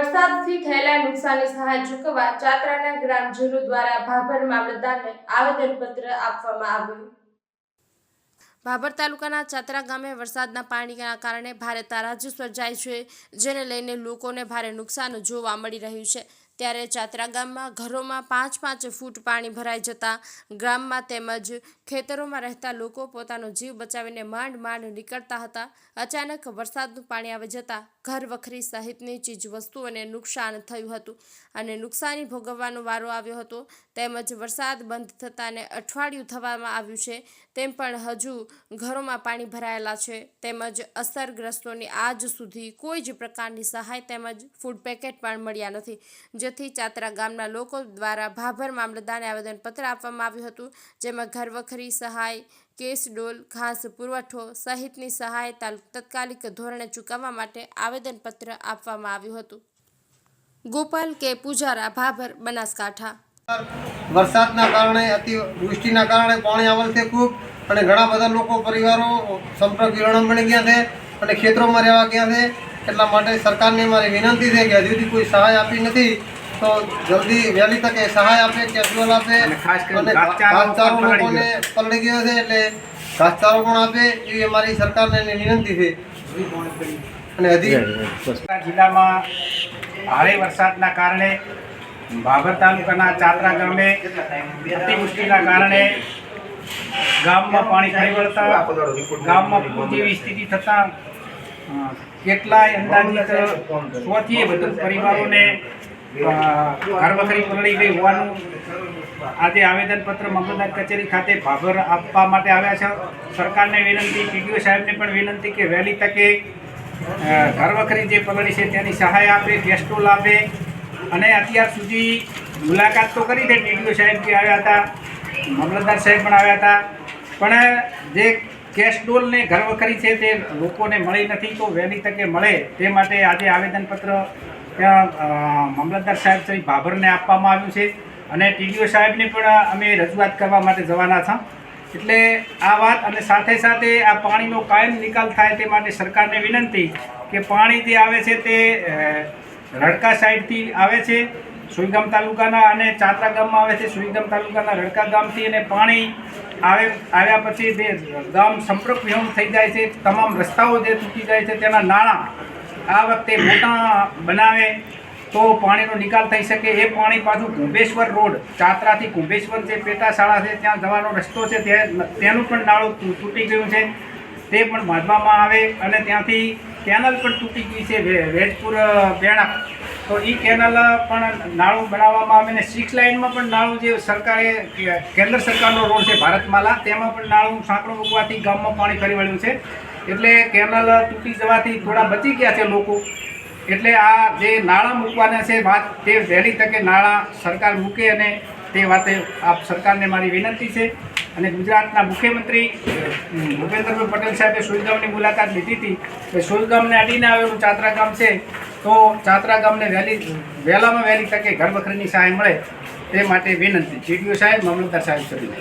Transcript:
વરસાદથી થયેલા નુકસાનની સહાય ચૂકવવા ચાત્રાના ગ્રામજનો દ્વારા ભાભર મામલતદારને આવેદનપત્ર આપવામાં આવ્યું. ભાભર તાલુકાના ચાત્રા ગામે વરસાદના પાણીના કારણે ભારે તારાજી સર્જાય છે, જેને લઈને લોકોને ભારે નુકસાન જોવા મળી રહ્યું છે. ત્યારે ચાત્રા ગામમાં ઘરોમાં પાંચ પાંચ ફૂટ પાણી ભરાઈ જતા ગામમાં તેમજ ખેતરોમાં રહેતા લોકો પોતાનો જીવ બચાવીને માંડ માંડ નીકળતા હતા. અચાનક વરસાદનું પાણી આવી જતાં ઘર વખરી સહિતની ચીજ વસ્તુઓને નુકસાન થયું હતું અને નુકસાની ભોગવવાનો વારો આવ્યો હતો. તેમજ વરસાદ બંધ થતાને અઠવાડિયું થવામાં આવ્યું છે તેમ પણ હજુ ઘરોમાં પાણી ભરાયેલા છે. તેમજ અસરગ્રસ્તોની આજ સુધી કોઈ જ પ્રકારની સહાય તેમજ ફૂડ પેકેટ પણ મળ્યા નથી. જેથી ચાતરા ગામના લોકો દ્વારા ભાભર મામલતદારને આવેદનપત્ર આપવામાં આવ્યું હતું, જેમાં ઘરવખરી સહાય, કેસ ડોલ ઘાસ પુરવઠો સહિતની સહાય તાત્કાલિક ધોરણે ચૂકવવા માટે આવેદનપત્ર આપવામાં આવ્યું હતું. ગોપાલ કે પૂજારા, ભાભર, બનાસકાંઠા. વરસાદના કારણે અતિવૃષ્ટિના કારણે પાણી આવેલ છે ખૂબ, અને ઘણા બધા લોકો, પરિવારો, સંપર્ક વિરણમ બની ગયા છે, અને ખેતરોમાં રહેવા ગયા છે, એટલા માટે સરકારને મારી વિનંતી છે કે હજુ કોઈ સહાય આપી નથી તો જલ્દી વહેલી તકે સહાય આપે કેજ્યુઅલ આપે. અને ખાસ ઘાસચારો લોકોને પલળી ગયો છે એટલે ઘાસચારો પણ આપે. એવી અમારી સરકારને વિનંતી છે. અને હજી જિલ્લામાં ભારે વરસાદના કારણે ભાભર તાલુકાના ચાતરા ગામે અતિવૃષ્ટિના કારણે ગામમાં પાણી ફરી વળતા ગામમાં પૂર જેવી સ્થિતિ થતાં કેટલાય અંદાજિત સોથી વધુ પરિવારોને ઘરવખરી પલળી ગઈ હોવાનું આજે આવેદનપત્ર મામલતદાર કચેરી ખાતે ભાભર આપવા માટે આવ્યા છે. સરકારને વિનંતી, પીડીઓ સાહેબને પણ વિનંતી કે વહેલી તકે ઘરવખરી જે પલળી છે તેની સહાય આપે ગેસ્ટોલ આપે અને અત્યાર સુધી મુલાકાત તો કરી છે પીડીઓ સાહેબ બી આવ્યા હતા, મામલતદાર સાહેબ પણ આવ્યા હતા. પણ જે કેશ ડોલ ને ઘરવખરી છે તે લોકોને મળી નથી તો વહેલી તકે મળે તે માટે આજે આવેદનપત્ર ત્યાં મામલતદાર સાહેબ શ્રી ભાભરને આપવામાં આવ્યું છે અને ટીડીઓ સાહેબને પણ અમે રજૂઆત કરવા માટે જવાના છે. એટલે આ વાત અને સાથે સાથે આ પાણીનો કાયમ નિકાલ થાય તે માટે સરકારને વિનંતી કે પાણી જે આવે છે તે રડકા સાઈડથી આવે છે, સુઈગામ તાલુકાના અને ચાત્રા ગામમાં આવે છે, સુઈગામ તાલુકાના રડકા ગામથી અને પાણી આવે, આવ્યા પછી તે ગામ સંપર્ક વિહોણ થઈ જાય છે, તમામ રસ્તાઓ જે તૂટી જાય છે, તેના નાણાં આ વખતે મોટા બનાવે તો પાણીનો નિકાલ થઈ શકે. એ પાણી પાછું કુંભેશ્વર રોડ, ચાત્રાથી કુંભેશ્વર જે પેટા શાળા છે, ત્યાં જવાનો રસ્તો છે, તે તેનું પણ નાળું તૂટી ગયું છે. તે પણ બાંધવામાં આવે અને ત્યાંથી કેનલ પણ તૂટી ગઈ છે વેજપુર બેણા. તો એ કેનાલ પણ નાળું બનાવવામાં આવે અને સિક્સ લાઇનમાં પણ નાળું જે સરકારે, કેન્દ્ર સરકારનો રોડ છે ભારતમાલા તેમાં પણ નાળું સાંકડું મૂકવાથી ગામમાં પાણી ફરી વળ્યું છે. એટલે કેનાલ તૂટી જવાથી થોડા બચી ગયા છે લોકો. એટલે આ જે નાણાં મૂકવાના છે વાત તે વહેલી તકે નાણાં સરકાર મૂકે અને તે વાતે આપ સરકારને મારી વિનંતી છે. અને ગુજરાતના મુખ્યમંત્રી ભૂપેન્દ્રભાઈ પટેલ સાહેબે સુઈગામની મુલાકાત લીધી હતી. કે સુઈગામને અડીને આવેલું ચાતરા ગામ છે. તો ચાતરા ગામને વહેલી વહેલામાં વહેલી તકે ઘર વખરીની સહાય મળે તે માટે વિનંતી. જીડીઓ સાહેબ, મામલતદાર સાહેબ સુધી.